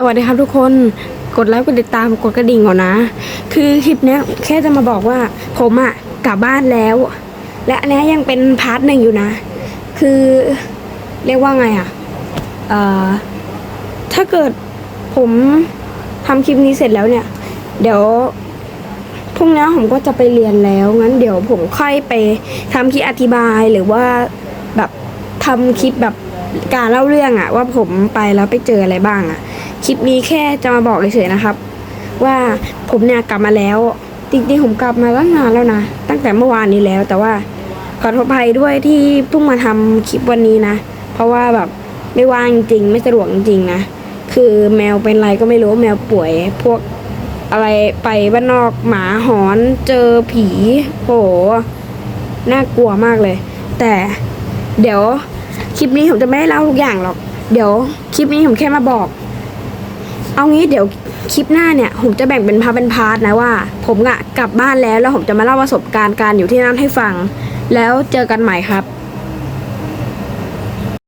สวัสดีครับทุกคนกดไลค์กดติดตามกดกระดิ่งก่อนนะ คือคลิปเนี้ยแค่จะมาบอกว่าผมอะกลับบ้านแล้ว และอันนี้ยังเป็นพาร์ทหนึ่งอยู่นะ คือเรียกว่าไงอะเอ่อถ้าเกิดผมทำคลิปนี้เสร็จแล้วเนี่ย เดี๋ยวพรุ่งนี้ผมก็จะไปเรียนแล้วงั้นเดี๋ยวผมค่อยไปทำคลิปอธิบายหรือว่าแบบทำคลิปแบบการเล่าเรื่องอะว่าผมไปแล้วไปเจออะไรบ้างอะ คลิปนี้แค่จะมาบอกเฉยๆนะครับ ว่าผมเนี่ยกลับมาแล้ว จริงๆผมกลับมาตั้งนานแล้วนะ ตั้งแต่เมื่อวานนี้แล้ว แต่ว่าขอโทษภัยด้วยที่เพิ่งมาทำคลิปวันนี้นะ เพราะว่าแบบไม่ว่างจริงๆไม่สะดวกจริงๆนะ คือแมวเป็นไรก็ไม่รู้แมวป่วย พวกอะไรไปบ้านนอกหมาหอนเจอผีโหน่ากลัวมากเลย แต่เดี๋ยวคลิปนี้ผมจะไม่ได้เล่าทุกอย่างหรอก เดี๋ยวคลิปนี้ผมแค่มาบอก เอางี้เดี๋ยวคลิปหน้าเนี่ยผมจะแบ่งเป็นพาร์ทเป็นพาร์ทนะว่า ผมอะกลับบ้านแล้วแล้วผมจะมาเล่าประสบการณ์การอยู่ที่นั่นให้ฟัง แล้วเจอกันใหม่ครับ